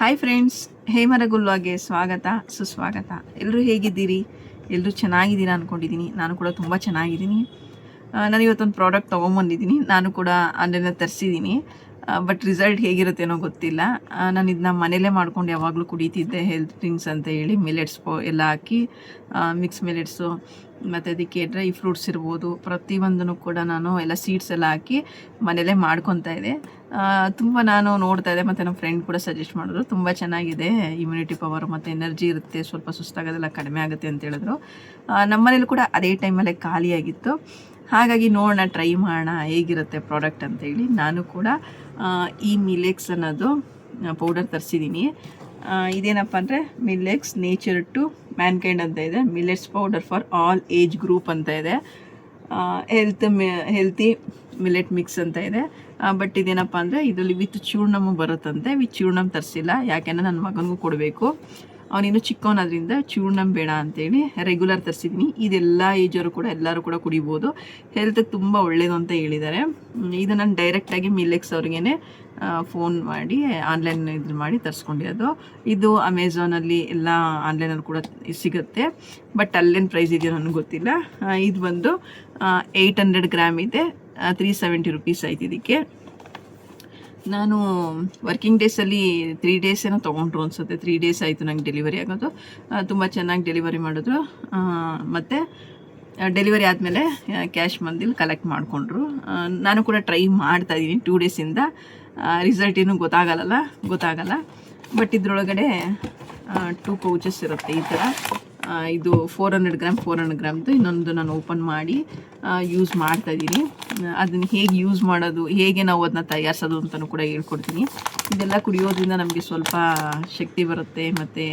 Hi friends ಹೇಮರಗುಲ್ವಾಗೆ ಸ್ವಾಗತ, ಸುಸ್ವಾಗತ. ಎಲ್ಲರೂ ಹೇಗಿದ್ದೀರಿ? ಎಲ್ಲರೂ ಚೆನ್ನಾಗಿದ್ದೀರಾ ಅಂದ್ಕೊಂಡಿದ್ದೀನಿ ನಾನು ಕೂಡ ತುಂಬ ಚೆನ್ನಾಗಿದ್ದೀನಿ. ನಾನು ಇವತ್ತೊಂದು ಪ್ರಾಡಕ್ಟ್ ತೊಗೊಂಬಂದಿದ್ದೀನಿ. ನಾನು ಕೂಡ ಆನ್ಲೈನಲ್ಲಿ ತರಿಸಿದ್ದೀನಿ ಬಟ್ ರಿಸಲ್ಟ್ ಹೇಗಿರುತ್ತೇನೋ ಗೊತ್ತಿಲ್ಲ. ನಾನು ಇದನ್ನ ಮನೇಲೇ ಮಾಡ್ಕೊಂಡು ಯಾವಾಗಲೂ ಕುಡಿತಿದ್ದೆ. ಹೆಲ್ತ್ ಡ್ರಿಂಕ್ಸ್ ಅಂತ ಹೇಳಿ ಮಿಲೆಟ್ಸ್ ಎಲ್ಲ ಹಾಕಿ ಮಿಕ್ಸ್ ಮಿಲೆಟ್ಸು ಮತ್ತು ಅದಕ್ಕೆ ಡ್ರೈ ಫ್ರೂಟ್ಸ್ ಇರ್ಬೋದು. ಪ್ರತಿಯೊಂದನ್ನು ಕೂಡ ನಾನು ಎಲ್ಲ ಸೀಡ್ಸ್ ಎಲ್ಲ ಹಾಕಿ ಮನೇಲೇ ಮಾಡ್ಕೊತಾ ಇದ್ದೆ. ತುಂಬ ನಾನು ನೋಡ್ತಾ ಇದ್ದೆ, ಮತ್ತು ನಮ್ಮ ಫ್ರೆಂಡ್ ಕೂಡ ಸಜೆಸ್ಟ್ ಮಾಡಿದ್ರು. ತುಂಬ ಚೆನ್ನಾಗಿದೆ ಇಮ್ಯುನಿಟಿ ಪವರ್ ಮತ್ತು ಎನರ್ಜಿ ಇರುತ್ತೆ, ಸ್ವಲ್ಪ ಸುಸ್ತಾಗೋದೆಲ್ಲ ಕಡಿಮೆ ಆಗುತ್ತೆ ಅಂತ ಹೇಳಿದ್ರು. ನಮ್ಮ ನಮ್ಮನೇಲಿ ಕೂಡ ಅದೇ ಟೈಮಲ್ಲೇ ಖಾಲಿಯಾಗಿತ್ತು. ಹಾಗಾಗಿ ನೋಡೋಣ ಟ್ರೈ ಮಾಡೋಣ, ಹೇಗಿರುತ್ತೆ ಪ್ರಾಡಕ್ಟ್ ಅಂತೇಳಿ ನಾನು ಕೂಡ ಈ ಮಿಲೆಕ್ಸ್ ಅನ್ನೋದು ಪೌಡರ್ ತರಿಸಿದ್ದೀನಿ. ಇದೇನಪ್ಪ ಅಂದರೆ ಮಿಲೆಕ್ಸ್ ನೇಚರ್ ಟು ಮ್ಯಾನ್ಕೈಂಡ್ ಅಂತ ಇದೆ. Millets powder for all age group ಅಂತ ಇದೆ. ಹೆಲ್ತ್ ಹೆಲ್ತಿ ಮಿಲೆಟ್ ಮಿಕ್ಸ್ ಅಂತ ಇದೆ. ಬಟ್ ಇದೇನಪ್ಪ ಅಂದರೆ ಇದರಲ್ಲಿ ವಿತ್ ಚೂರ್ಣಮು ಬರುತ್ತಂತೆ. ವಿತ್ ಚೂರ್ಣಮ್ ತರಿಸಿಲ್ಲ. ಯಾಕೆಂದರೆ ನನ್ನ ಮಗನಿಗೂ ಕೊಡಬೇಕು. ಅವನಿನ್ನು ಚಿಕ್ಕವನಾದ್ರಿಂದ ಚೂರ್ಣಮ್ ಬೇಡ ಅಂತೇಳಿ ರೆಗ್ಯುಲರ್ ತರಿಸಿದ್ದೀನಿ ಇದೆಲ್ಲ ಏಜರು ಕೂಡ ಎಲ್ಲರೂ ಕೂಡ ಕುಡಿಬೋದು. ಹೆಲ್ತ್ಗೆ ತುಂಬ ಒಳ್ಳೆಯದು ಅಂತ ಹೇಳಿದ್ದಾರೆ. ಇದು ನಾನು ಡೈರೆಕ್ಟಾಗಿ ಮಿಲೆಕ್ಸ್ ಅವ್ರಿಗೇ ಫೋನ್ ಮಾಡಿ ಆನ್ಲೈನ್ ಇದ್ರ ಮಾಡಿ ತರಿಸ್ಕೊಂಡಿರೋದು ಇದು ಅಮೆಝಾನಲ್ಲಿ ಎಲ್ಲ ಆನ್ಲೈನಲ್ಲಿ ಕೂಡ ಸಿಗುತ್ತೆ. ಬಟ್ ಅಲ್ಲೇನು ಪ್ರೈಸ್ ಇದೆಯೋ ನನಗೆ ಗೊತ್ತಿಲ್ಲ. ಇದು ಬಂದು ಏಯ್ಟ್ ಹಂಡ್ರೆಡ್ ಗ್ರಾಮ್ ಇದೆ. ತ್ರೀ ಸೆವೆಂಟಿ ರುಪೀಸ್ ಆಯ್ತು ಇದಕ್ಕೆ. ನಾನು ವರ್ಕಿಂಗ್ ಡೇಸಲ್ಲಿ ತ್ರೀ ಡೇಸ್ ಏನೋ ತೊಗೊಂಡ್ರು ಅನಿಸುತ್ತೆ. ತ್ರೀ ಡೇಸ್ ಆಯಿತು ನಂಗೆ ಡೆಲಿವರಿ ಆಗೋದು. ತುಂಬ ಚೆನ್ನಾಗಿ ಡೆಲಿವರಿ ಮಾಡಿದ್ರು. ಮತ್ತು ಡೆಲಿವರಿ ಆದಮೇಲೆ ಕ್ಯಾಶ್ ಮಂದಿಲಿ ಕಲೆಕ್ಟ್ ಮಾಡಿಕೊಂಡ್ರು. ನಾನು ಕೂಡ ಟ್ರೈ ಮಾಡ್ತಾ ಇದ್ದೀನಿ ಟೂ ಡೇಸಿಂದ ರಿಸಲ್ಟ್ ಏನು ಗೊತ್ತಾಗಲ್ಲ ಗೊತ್ತಾಗಲ್ಲ. ಬಟ್ ಇದರೊಳಗಡೆ ಟೂ ಪೌಚಸ್ ಇರುತ್ತೆ ಈ ಥರ ಇದು four hundred gram four hundred ಗ್ರಾಮ್ದು ಇನ್ನೊಂದು ನಾನು ಓಪನ್ ಮಾಡಿ ಯೂಸ್ ಮಾಡ್ತಾ ಇದ್ದೀನಿ. ಅದನ್ನು ಹೇಗೆ ಯೂಸ್ ಮಾಡೋದು, ಹೇಗೆ ನಾವು ಅದನ್ನ ತಯಾರಿಸೋದು ಅಂತಲೂ ಕೂಡ ಹೇಳ್ಕೊಡ್ತೀನಿ. ಇದೆಲ್ಲ ಕುಡಿಯೋದ್ರಿಂದ ನಮಗೆ ಸ್ವಲ್ಪ ಶಕ್ತಿ ಬರುತ್ತೆ ಮತ್ತು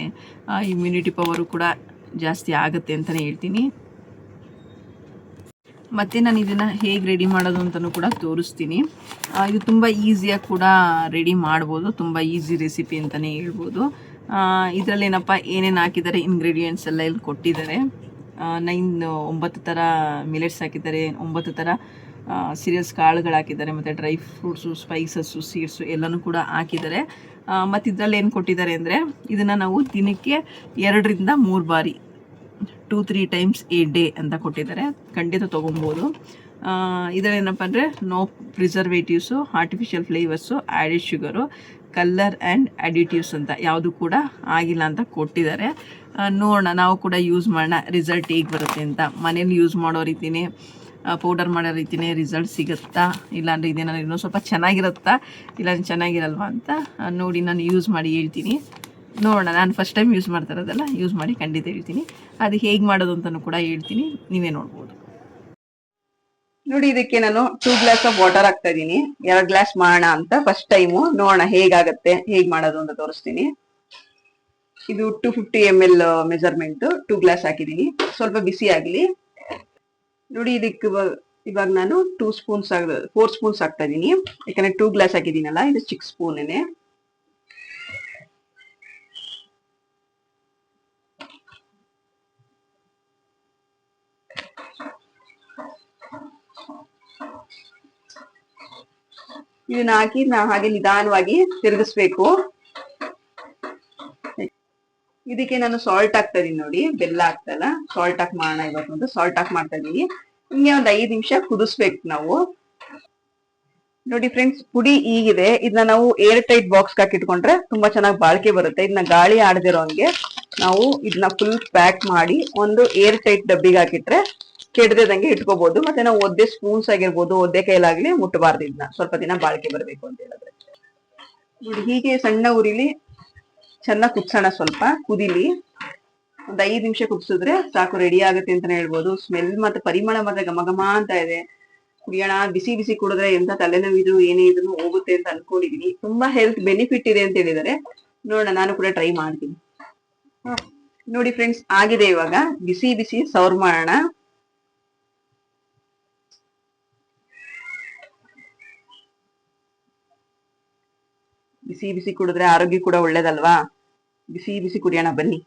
ಇಮ್ಯುನಿಟಿ ಪವರು ಕೂಡ ಜಾಸ್ತಿ ಆಗುತ್ತೆ ಅಂತಲೇ ಹೇಳ್ತೀನಿ. ಮತ್ತು ನಾನು ಇದನ್ನು ಹೇಗೆ ರೆಡಿ ಮಾಡೋದು ಅಂತಲೂ ಕೂಡ ತೋರಿಸ್ತೀನಿ. ಇದು ತುಂಬ ಈಸಿಯಾಗಿ ಕೂಡ ರೆಡಿ ಮಾಡ್ಬೋದು. ತುಂಬ ಈಸಿ ರೆಸಿಪಿ ಅಂತಲೇ ಹೇಳ್ಬೋದು. ಇದರಲ್ಲಿ ಏನಪ್ಪ ಏನೇನು ಹಾಕಿದ್ದಾರೆ ಇಂಗ್ರೀಡಿಯೆಂಟ್ಸ್ ಎಲ್ಲ ಇಲ್ಲಿ ಕೊಟ್ಟಿದ್ದಾರೆ. ನೈನ್ ಒಂಬತ್ತು ಥರ ಮಿಲೆಟ್ಸ್ ಹಾಕಿದ್ದಾರೆ, ಒಂಬತ್ತು ಥರ ಸೀರಿಯಲ್ಸ್ ಕಾಳುಗಳು ಹಾಕಿದ್ದಾರೆ, ಮತ್ತು ಡ್ರೈ ಫ್ರೂಟ್ಸು ಸ್ಪೈಸಸ್ಸು ಸೀಡ್ಸು ಎಲ್ಲನೂ ಕೂಡ ಹಾಕಿದ್ದಾರೆ. ಮತ್ತು ಇದರಲ್ಲಿ ಏನು ಕೊಟ್ಟಿದ್ದಾರೆ ಅಂದರೆ, ಇದನ್ನು ನಾವು ದಿನಕ್ಕೆ ಎರಡರಿಂದ ಮೂರು ಬಾರಿ two three times a day ಅಂತ ಕೊಟ್ಟಿದ್ದಾರೆ. ಖಂಡಿತ ತೊಗೊಬೋದು. ಇದರೇನಪ್ಪ ಅಂದರೆ no preservatives artificial flavours added sugar colour and additives ಅಂತ ಯಾವುದು ಕೂಡ ಆಗಿಲ್ಲ ಅಂತ ಕೊಟ್ಟಿದ್ದಾರೆ. ನೋಡೋಣ, ನಾವು ಕೂಡ ಯೂಸ್ ಮಾಡೋಣ. ರಿಸಲ್ಟ್ ಹೇಗೆ ಬರುತ್ತೆ ಅಂತ. ಮನೇಲಿ ಯೂಸ್ ಮಾಡೋ ರೀತಿನೇ ಪೌಡರ್ ಮಾಡೋ ರೀತಿನೇ ರಿಸಲ್ಟ್ ಸಿಗುತ್ತಾ? ಇಲ್ಲಾಂದರೆ ಇದೇನಾದ್ರು ಇನ್ನೂ ಸ್ವಲ್ಪ ಚೆನ್ನಾಗಿರುತ್ತಾ? ಇಲ್ಲ ಚೆನ್ನಾಗಿರಲ್ವಾ ಅಂತ ನೋಡಿ ನಾನು ಯೂಸ್ ಮಾಡಿ ಹೇಳ್ತೀನಿ. ನೋಡೋಣ. ನಾನು ಫಸ್ಟ್ ಟೈಮ್ ಯೂಸ್ ಮಾಡ್ತಾ ಇರೋದಲ್ಲ ಯೂಸ್ ಮಾಡಿ ಖಂಡಿತ ಹೇಳ್ತೀನಿ. ಅದು ಹೇಗೆ ಮಾಡೋದು ಅಂತಲೂ ಕೂಡ ಹೇಳ್ತೀನಿ. ನೀವೇ ನೋಡ್ಬೋದು. ನೋಡಿ, ಇದಕ್ಕೆ ನಾನು ಟೂ ಗ್ಲಾಸ್ ಆಫ್ ವಾಟರ್ ಹಾಕ್ತಾ ಇದ್ದೀನಿ. ಎರಡು ಗ್ಲಾಸ್ ಮಾಡೋಣ ಅಂತ ಫಸ್ಟ್ ಟೈಮು ನೋಡೋಣ ಹೇಗಾಗತ್ತೆ, ಹೇಗೆ ಮಾಡೋದು ಅಂತ ತೋರಿಸ್ತೀನಿ. ಇದು two fifty M L measurement two glass ಹಾಕಿದ್ದೀನಿ. ಸ್ವಲ್ಪ ಬಿಸಿ ಆಗಲಿ. ನೋಡಿ, ಇದಕ್ಕೆ ಇವಾಗ ನಾನು ಟೂ ಸ್ಪೂನ್ಸ್ ಫೋರ್ ಸ್ಪೂನ್ಸ್ ಹಾಕ್ತಾ ಇದ್ದೀನಿ. ಯಾಕಂದ್ರೆ ಟೂ ಗ್ಲಾಸ್ ಹಾಕಿದ್ದೀನಲ್ಲ, ಇದು ಚಿಕ್ಕ ಸ್ಪೂನೇನೆ ಇದನ್ನ ಹಾಕಿ ನಾ ಹಾಗೆ ನಿಧಾನವಾಗಿ ತಿರುಗಿಸ್ಬೇಕು. ಇದಕ್ಕೆ ನಾನು ಸಾಲ್ಟ್ ಹಾಕ್ತಾ ಇದೀನಿ ನೋಡಿ, ಬೆಲ್ಲ ಹಾಕ್ತಲ್ಲ ಸಾಲ್ಟ್ ಹಾಕಿ ಮಾಡೋಣ ಇವತ್ತು ಅಂತ ಸಾಲ್ಟ್ ಹಾಕಿ ಮಾಡ್ತಾ ಇದೀನಿ ಹಿಂಗೆ ಒಂದ್ ಐದು ನಿಮಿಷ ಕುದಿಸ್ಬೇಕು ನಾವು. ನೋಡಿ ಫ್ರೆಂಡ್ಸ್ ಪುಡಿ ಈಗಿದೆ ಇದನ್ನ ನಾವು ಏರ್ ಟೈಟ್ ಬಾಕ್ಸ್ ಹಾಕಿಟ್ಕೊಂಡ್ರೆ ತುಂಬಾ ಚೆನ್ನಾಗಿ ಬಾಳಿಕೆ ಬರುತ್ತೆ. ಇದನ್ನ ಗಾಳಿ ಆಡದಿರೋ ಹಂಗೆ ನಾವು ಇದನ್ನ ಫುಲ್ ಪ್ಯಾಕ್ ಮಾಡಿ ಒಂದು ಏರ್ ಟೈಟ್ ಡಬ್ಬಿಗೆ ಹಾಕಿಟ್ರೆ ಕೆಡದಂಗೆ ಇಟ್ಕೋಬಹುದು ಮತ್ತೆ ನಾವು ಒದ್ದೆ ಸ್ಪೂನ್ಸ್ ಆಗಿರ್ಬೋದು, ಒದ್ದೆ ಕೈಲಾಗ್ಲಿ ಮುಟ್ಟಬಾರ್ದು ಇದನ್ನ ಸ್ವಲ್ಪ ದಿನ ಬಾಳಿಕೆ ಬರಬೇಕು ಅಂತ ಹೇಳಿದ್ರೆ. ನೋಡಿ, ಹೀಗೆ ಸಣ್ಣ ಉರಿಲಿ, ಚೆನ್ನಾಗಿ ಕುದ್ಸೋಣ ಸ್ವಲ್ಪ, ಕುದಿಲಿ. ಒಂದ್ ಐದ್ ನಿಮಿಷ ಕುದಿಸಿದ್ರೆ ಸಾಕು ರೆಡಿ ಆಗುತ್ತೆ ಅಂತಾನೆ ಹೇಳ್ಬೋದು. ಸ್ಮೆಲ್ ಮತ್ತೆ ಪರಿಮಳ ಮಾತ್ರ ಘಮ ಅಂತ ಇದೆ. ಕುಡಿಯೋಣ, ಬಿಸಿ ಬಿಸಿ ಕುಡಿದ್ರೆ ಎಂತ ತಲೆನೋವಿದ್ರು, ಏನೇ ಇದ್ರು ಹೋಗುತ್ತೆ ಅಂತ ಅನ್ಕೊಂಡಿದೀನಿ. ತುಂಬಾ ಹೆಲ್ತ್ ಬೆನಿಫಿಟ್ ಇದೆ ಅಂತ ಹೇಳಿದಾರೆ ನೋಡೋಣ, ನಾನು ಕೂಡ ಟ್ರೈ ಮಾಡ್ತೀನಿ. ನೋಡಿ ಫ್ರೆಂಡ್ಸ್ ಆಗಿದೆ ಇವಾಗ. ಬಿಸಿ ಬಿಸಿ ಸರ್ವ್ ಮಾಡೋಣ. ಬಿಸಿ ಬಿಸಿ ಕುಡಿದ್ರೆ ಆರೋಗ್ಯ ಕೂಡ ಒಳ್ಳೇದಲ್ವಾ? ಬಿಸಿ ಬಿಸಿ ಕುಡಿಯೋಣ ಬನ್ನಿ.